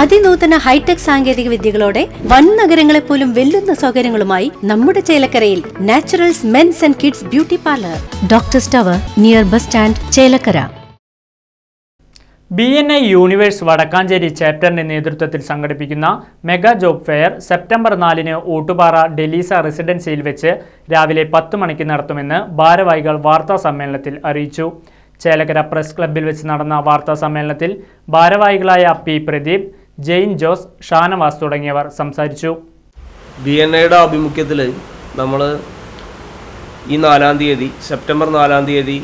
അതിനൂതന hi tech സാങ്കേതിക വിദ്യകളോടെ വൻ നഗരങ്ങളെ പോലും വെല്ലുന്ന സൗകര്യങ്ങളുമായി നമ്മുടെ ചേലക്കരയിൽ Naturals men's and kids beauty parlour. Doctor സ്റ്റവർ near bus stand Chelakkara. B N I Universe Vadakkanchery ചാപ്റ്ററിന്റെ നേതൃത്വത്തിൽ സംഘടിപ്പിക്കുന്ന മെഗാ ജോബ് ഫെയർ സെപ്റ്റംബർ നാലിന് ഓട്ടുപാറ ഡെലീസ റെസിഡൻസിയിൽ വെച്ച് രാവിലെ പത്ത് മണിക്ക് നടത്തുമെന്ന് ഭാരവാഹികൾ വാർത്താ സമ്മേളനത്തിൽ അറിയിച്ചു. ചേലക്കര പ്രസ് ക്ലബ്ബിൽ വെച്ച് നടന്ന വാർത്താ സമ്മേളനത്തിൽ ഭാരവാഹികളായ പി പ്രദീപ് ജെയിൻ ജോസ് ഷാനവാസ് തുടങ്ങിയവർ സംസാരിച്ചു. ബി എൻ ഐയുടെ ആഭിമുഖ്യത്തിൽ നമ്മൾ ഈ നാലാം തീയതി സെപ്റ്റംബർ നാലാം തീയതി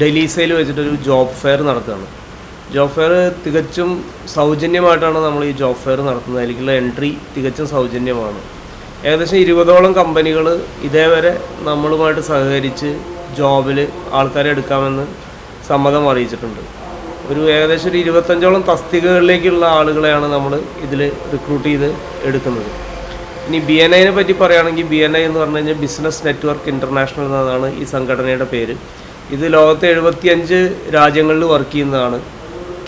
ഡൽഹിസയിൽ വെച്ചിട്ടൊരു ജോബ് ഫെയർ നടത്തുകയാണ്. ജോബ് ഫെയർ തികച്ചും സൗജന്യമായിട്ടാണ് നമ്മൾ ഈ ജോബ് ഫെയർ നടത്തുന്നത്. അതിലേക്കുള്ള എൻട്രി തികച്ചും സൗജന്യമാണ്. ഏകദേശം ഇരുപതോളം കമ്പനികൾ ഇതേവരെ നമ്മളുമായിട്ട് സഹകരിച്ച് ജോബിൽ ആൾക്കാരെ എടുക്കാമെന്ന് സമ്മതം അറിയിച്ചിട്ടുണ്ട്. ഒരു ഏകദേശം ഒരു ഇരുപത്തഞ്ചോളം തസ്തികകളിലേക്കുള്ള ആളുകളെയാണ് നമ്മൾ ഇതിൽ റിക്രൂട്ട് ചെയ്ത് എടുക്കുന്നത്. ഇനി ബി എൻ ഐനെ പറ്റി പറയുകയാണെങ്കിൽ ബി എൻ ഐ എന്ന് പറഞ്ഞു കഴിഞ്ഞാൽ ബിസിനസ് നെറ്റ്വർക്ക് ഇന്റർനാഷണൽ എന്നതാണ് ഈ സംഘടനയുടെ പേര്. ഇത് ലോകത്തെ എഴുപത്തിയഞ്ച് രാജ്യങ്ങളിൽ വർക്ക് ചെയ്യുന്നതാണ്.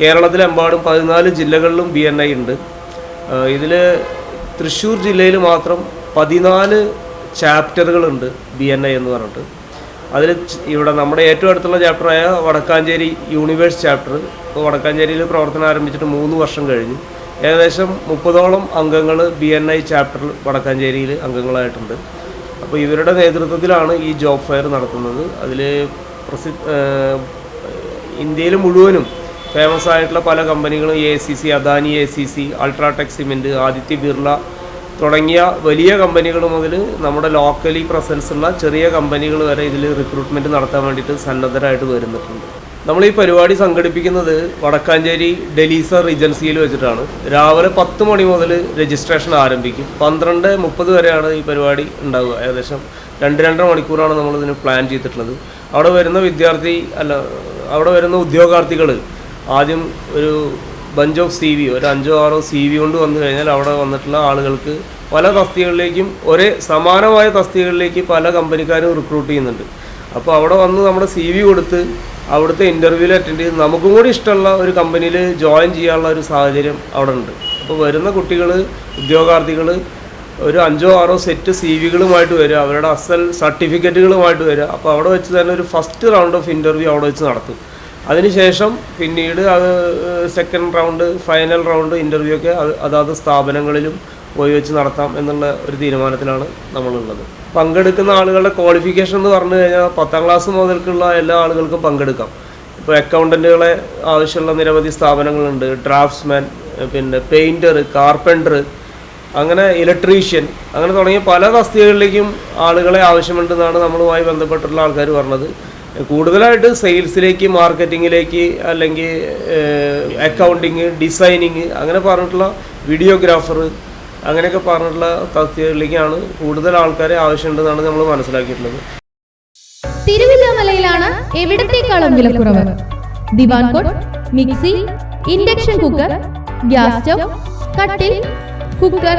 കേരളത്തിലെമ്പാടും പതിനാല് ജില്ലകളിലും ബി എൻ ഐ ഉണ്ട്. ഇതിൽ തൃശ്ശൂർ ജില്ലയിൽ മാത്രം പതിനാല് ചാപ്റ്ററുകളുണ്ട് ബി എൻ ഐ എന്ന് പറഞ്ഞിട്ട്. അതിൽ ഇവിടെ നമ്മുടെ ഏറ്റവും അടുത്തുള്ള ചാപ്റ്ററായ വടക്കാഞ്ചേരി യൂണിവേഴ്സ് ചാപ്റ്റർ. ഇപ്പോൾ വടക്കാഞ്ചേരിയിൽ പ്രവർത്തനം ആരംഭിച്ചിട്ട് മൂന്ന് വർഷം കഴിഞ്ഞു. ഏകദേശം മുപ്പതോളം അംഗങ്ങൾ ബി എൻ ഐ ചാപ്റ്ററിൽ വടക്കാഞ്ചേരിയിൽ അംഗങ്ങളായിട്ടുണ്ട്. അപ്പോൾ ഇവരുടെ നേതൃത്വത്തിലാണ് ഈ ജോബ് ഫെയർ നടത്തുന്നത്. അതിൽ പ്രസി ഇന്ത്യയിൽ മുഴുവനും ഫേമസ് ആയിട്ടുള്ള പല കമ്പനികളും A C C Adani A C C UltraTech cement Aditya Birla തുടങ്ങിയ വലിയ കമ്പനികൾ മുതൽ നമ്മുടെ ലോക്കലി പ്രസൻസ് ഉള്ള ചെറിയ കമ്പനികൾ വരെ ഇതിൽ റിക്രൂട്ട്മെന്റ് നടത്താൻ വേണ്ടിയിട്ട് സന്നദ്ധരായിട്ട് വരുന്നിട്ടുണ്ട്. നമ്മൾ ഈ പരിപാടി സംഘടിപ്പിക്കുന്നത് വടക്കാഞ്ചേരി ഡെലീസ റീജൻസിയിൽ വെച്ചിട്ടാണ്. രാവിലെ പത്ത് മണി മുതൽ രജിസ്ട്രേഷൻ ആരംഭിക്കും. പന്ത്രണ്ട് മുപ്പത് വരെയാണ് ഈ പരിപാടി ഉണ്ടാവുക. ഏകദേശം രണ്ട് രണ്ടര മണിക്കൂറാണ് നമ്മളിതിന് പ്ലാൻ ചെയ്തിട്ടുള്ളത്. അവിടെ വരുന്ന വിദ്യാർത്ഥി അല്ല അവിടെ വരുന്ന ഉദ്യോഗാർത്ഥികൾ ആദ്യം ഒരു ബഞ്ച് ഓഫ് സി വി ഒരു അഞ്ചോ ആറോ സി വി കൊണ്ട് വന്നു കഴിഞ്ഞാൽ അവിടെ വന്നിട്ടുള്ള ആളുകൾക്ക് പല തസ്തികകളിലേക്കും ഒരേ സമാനമായ തസ്തികകളിലേക്ക് പല കമ്പനിക്കാരും റിക്രൂട്ട് ചെയ്യുന്നുണ്ട്. അപ്പോൾ അവിടെ വന്ന് നമ്മുടെ സി വി കൊടുത്ത് അവിടുത്തെ ഇന്റർവ്യൂവിൽ അറ്റൻഡ് ചെയ്ത് നമുക്കും കൂടി ഇഷ്ടമുള്ള ഒരു കമ്പനിയിൽ ജോയിൻ ചെയ്യാനുള്ള ഒരു സാഹചര്യം അവിടെ ഉണ്ട്. അപ്പോൾ വരുന്ന കുട്ടികൾ ഉദ്യോഗാർത്ഥികൾ ഒരു അഞ്ചോ ആറോ സെറ്റ് സി വികളുമായിട്ട് വരിക അവരുടെ അസൽ സർട്ടിഫിക്കറ്റുകളുമായിട്ട് വരിക. അപ്പോൾ അവിടെ വെച്ച് തന്നെ ഒരു ഫസ്റ്റ് റൗണ്ട് ഓഫ് ഇന്റർവ്യൂ അവിടെ വെച്ച് നടത്തും. അതിനുശേഷം പിന്നീട് അത് second round final round interview ഒക്കെ അത് അതാത് സ്ഥാപനങ്ങളിലും പോയി വെച്ച് നടത്താം എന്നുള്ള ഒരു തീരുമാനത്തിലാണ് നമ്മളുള്ളത്. പങ്കെടുക്കുന്ന ആളുകളുടെ ക്വാളിഫിക്കേഷൻ എന്ന് പറഞ്ഞു കഴിഞ്ഞാൽ പത്താം ക്ലാസ് മുതൽക്കുള്ള എല്ലാ ആളുകൾക്കും പങ്കെടുക്കാം. ഇപ്പോൾ അക്കൗണ്ടന്റുകളെ ആവശ്യമുള്ള നിരവധി സ്ഥാപനങ്ങളുണ്ട്. ഡ്രാഫ്റ്റ്സ്മാൻ പിന്നെ പെയിന്റർ കാർപ്പന്റർ അങ്ങനെ ഇലക്ട്രീഷ്യൻ അങ്ങനെ തുടങ്ങിയ പല തസ്തികകളിലേക്കും ആളുകളെ ആവശ്യമുണ്ടെന്നാണ് നമ്മളുമായി ബന്ധപ്പെട്ടുള്ള ആൾക്കാർ പറഞ്ഞത്. കൂടുതലായിട്ട് സെയിൽസിലേക്ക് മാർക്കറ്റിങ്ങിലേക്ക് അല്ലെങ്കിൽ അക്കൗണ്ടിങ് ഡിസൈനിങ് അങ്ങനെ പറഞ്ഞിട്ടുള്ള വീഡിയോഗ്രാഫർ അങ്ങനെയൊക്കെ പറഞ്ഞിട്ടുള്ള തസ്തികകളിലേക്കാണ് കൂടുതൽ ആൾക്കാരെ ആവശ്യമുണ്ടെന്നാണ് നമ്മൾ മനസ്സിലാക്കിയിട്ടുള്ളത്. തിരുവില്ലാമലയിലാണ് എവിടത്തേക്കാളും വിലക്കുറവ്? ദിവാൻ mixie induction cooker gas stove കട്ടിൽ കുക്കർ.